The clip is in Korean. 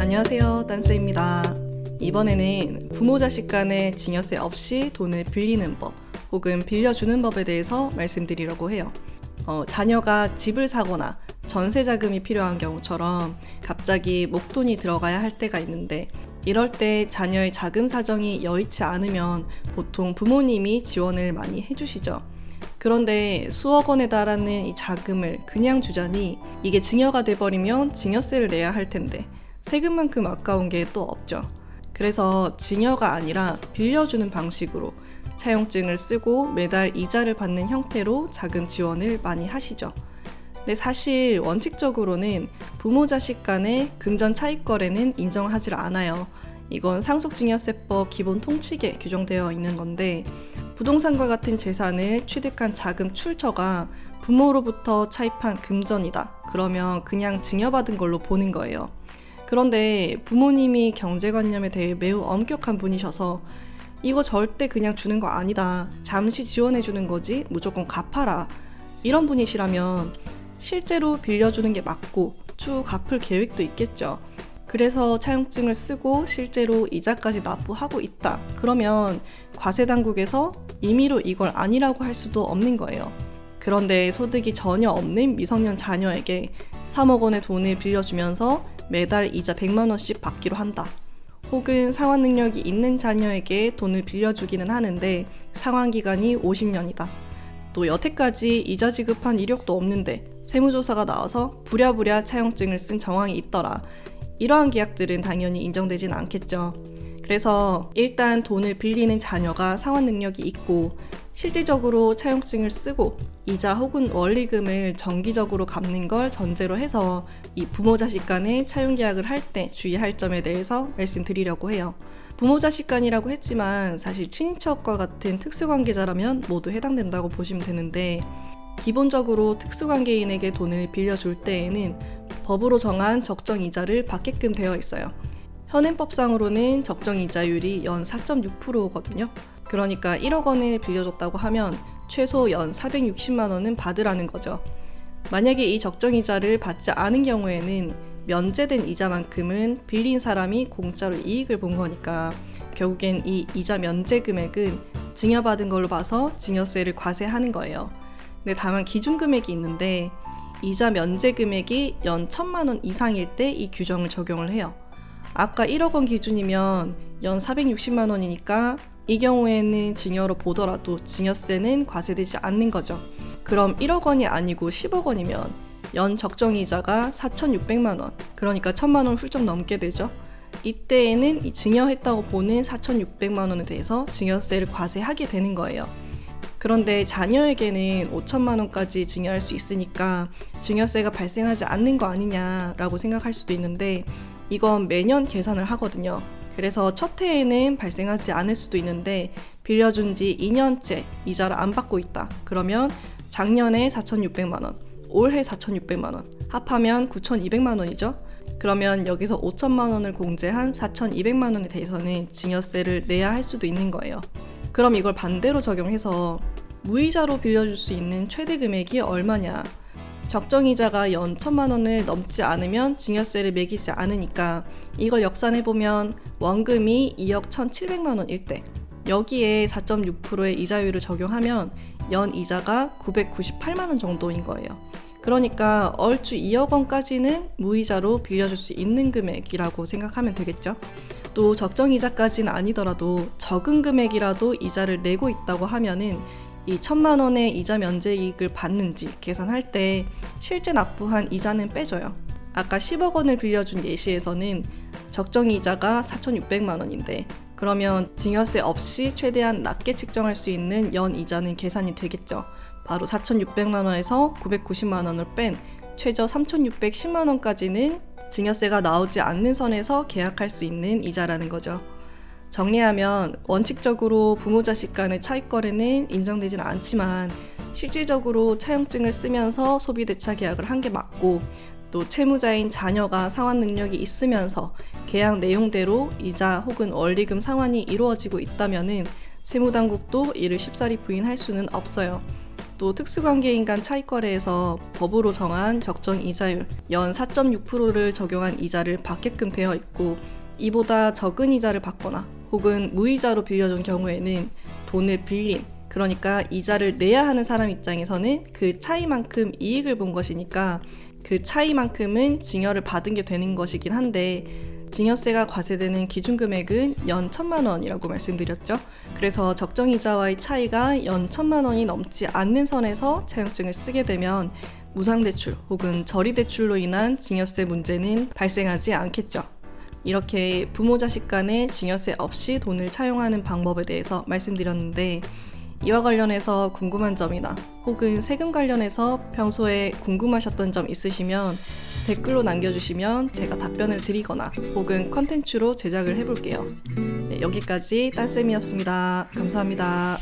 안녕하세요. 딴스입니다. 이번에는 부모 자식 간의 증여세 없이 돈을 빌리는 법 혹은 빌려주는 법에 대해서 말씀드리려고 해요. 어, 자녀가 집을 사거나 전세 자금이 필요한 경우처럼 갑자기 목돈이 들어가야 할 때가 있는데 이럴 때 자녀의 자금 사정이 여의치 않으면 보통 부모님이 지원을 많이 해주시죠. 그런데 수억 원에 달하는 이 자금을 그냥 주자니 이게 증여가 돼버리면 증여세를 내야 할 텐데 세금만큼 아까운 게 또 없죠. 그래서 증여가 아니라 빌려주는 방식으로 차용증을 쓰고 매달 이자를 받는 형태로 자금 지원을 많이 하시죠. 근데 사실 원칙적으로는 부모 자식 간의 금전 차익 거래는 인정하지 않아요. 이건 상속증여세법 기본 통칙에 규정되어 있는 건데 부동산과 같은 재산을 취득한 자금 출처가 부모로부터 차입한 금전이다. 그러면 그냥 증여받은 걸로 보는 거예요. 그런데 부모님이 경제관념에 대해 매우 엄격한 분이셔서 이거 절대 그냥 주는 거 아니다. 잠시 지원해 주는 거지. 무조건 갚아라. 이런 분이시라면 실제로 빌려주는 게 맞고 추후 갚을 계획도 있겠죠. 그래서 차용증을 쓰고 실제로 이자까지 납부하고 있다. 그러면 과세 당국에서 임의로 이걸 아니라고 할 수도 없는 거예요. 그런데 소득이 전혀 없는 미성년 자녀에게 3억 원의 돈을 빌려주면서 매달 이자 100만 원씩 받기로 한다. 혹은 상환 능력이 있는 자녀에게 돈을 빌려주기는 하는데 상환 기간이 50년이다. 또 여태까지 이자 지급한 이력도 없는데 세무조사가 나와서 부랴부랴 차용증을 쓴 정황이 있더라. 이러한 계약들은 당연히 인정되진 않겠죠. 그래서 일단 돈을 빌리는 자녀가 상환 능력이 있고 실질적으로 차용증을 쓰고 이자 혹은 원리금을 정기적으로 갚는 걸 전제로 해서 이 부모 자식 간의 차용 계약을 할 때 주의할 점에 대해서 말씀드리려고 해요. 부모 자식 간이라고 했지만 사실 친인척과 같은 특수관계자라면 모두 해당된다고 보시면 되는데 기본적으로 특수관계인에게 돈을 빌려줄 때에는 법으로 정한 적정 이자를 받게끔 되어 있어요. 현행법상으로는 적정 이자율이 연 4.6%거든요. 그러니까 1억 원을 빌려줬다고 하면 최소 연 460만 원은 받으라는 거죠. 만약에 이 적정 이자를 받지 않은 경우에는 면제된 이자만큼은 빌린 사람이 공짜로 이익을 본 거니까 결국엔 이 이자 면제 금액은 증여받은 걸로 봐서 증여세를 과세하는 거예요. 근데 다만 기준 금액이 있는데 이자 면제 금액이 연 천만 원 이상일 때 이 규정을 적용을 해요. 아까 1억 원 기준이면 연 460만 원이니까 이 경우에는 증여로 보더라도 증여세는 과세되지 않는 거죠. 그럼 1억 원이 아니고 10억 원이면 연 적정 이자가 4,600만 원. 그러니까 1,000만 원 훌쩍 넘게 되죠. 이때에는 이 증여했다고 보는 4,600만 원에 대해서 증여세를 과세하게 되는 거예요. 그런데 자녀에게는 5천만 원까지 증여할 수 있으니까 증여세가 발생하지 않는 거 아니냐라고 생각할 수도 있는데 이건 매년 계산을 하거든요. 그래서 첫 해에는 발생하지 않을 수도 있는데 빌려준 지 2년째 이자를 안 받고 있다. 그러면 작년에 4,600만 원, 올해 4,600만 원, 합하면 9,200만 원이죠. 그러면 여기서 5천만 원을 공제한 4,200만 원에 대해서는 증여세를 내야 할 수도 있는 거예요. 그럼 이걸 반대로 적용해서 무이자로 빌려줄 수 있는 최대 금액이 얼마냐? 적정이자가 연 천만 원을 넘지 않으면 증여세를 매기지 않으니까 이걸 역산해 보면 원금이 2억 1,700만 원일 때 여기에 4.6%의 이자율을 적용하면 연 이자가 998만 원 정도인 거예요. 그러니까 얼추 2억 원까지는 무이자로 빌려줄 수 있는 금액이라고 생각하면 되겠죠. 또 적정 이자까지는 아니더라도 적은 금액이라도 이자를 내고 있다고 하면은 이 천만 원의 이자 면제 이익을 받는지 계산할 때 실제 납부한 이자는 빼줘요. 아까 10억 원을 빌려준 예시에서는 적정 이자가 4,600만 원인데 그러면 증여세 없이 최대한 낮게 측정할 수 있는 연 이자는 계산이 되겠죠. 바로 4,600만 원에서 990만 원을 뺀 최저 3,610만 원까지는 증여세가 나오지 않는 선에서 계약할 수 있는 이자라는 거죠. 정리하면 원칙적으로 부모 자식 간의 차익 거래는 인정되지는 않지만 실질적으로 차용증을 쓰면서 소비 대차 계약을 한 게 맞고 또 채무자인 자녀가 상환 능력이 있으면서 계약 내용대로 이자 혹은 원리금 상환이 이루어지고 있다면은 세무당국도 이를 쉽사리 부인할 수는 없어요. 또 특수관계인 간 차익 거래에서 법으로 정한 적정 이자율 연 4.6%를 적용한 이자를 받게끔 되어 있고 이보다 적은 이자를 받거나 혹은 무이자로 빌려준 경우에는 돈을 빌린 그러니까 이자를 내야 하는 사람 입장에서는 그 차이만큼 이익을 본 것이니까 그 차이만큼은 증여를 받은 게 되는 것이긴 한데 증여세가 과세되는 기준 금액은 연 천만 원이라고 말씀드렸죠. 그래서 적정 이자와의 차이가 연 천만 원이 넘지 않는 선에서 차용증을 쓰게 되면 무상대출 혹은 저리대출로 인한 증여세 문제는 발생하지 않겠죠. 이렇게 부모 자식 간의 증여세 없이 돈을 차용하는 방법에 대해서 말씀드렸는데 이와 관련해서 궁금한 점이나 혹은 세금 관련해서 평소에 궁금하셨던 점 있으시면 댓글로 남겨주시면 제가 답변을 드리거나 혹은 컨텐츠로 제작을 해볼게요. 네, 여기까지 딴쌤이었습니다. 감사합니다.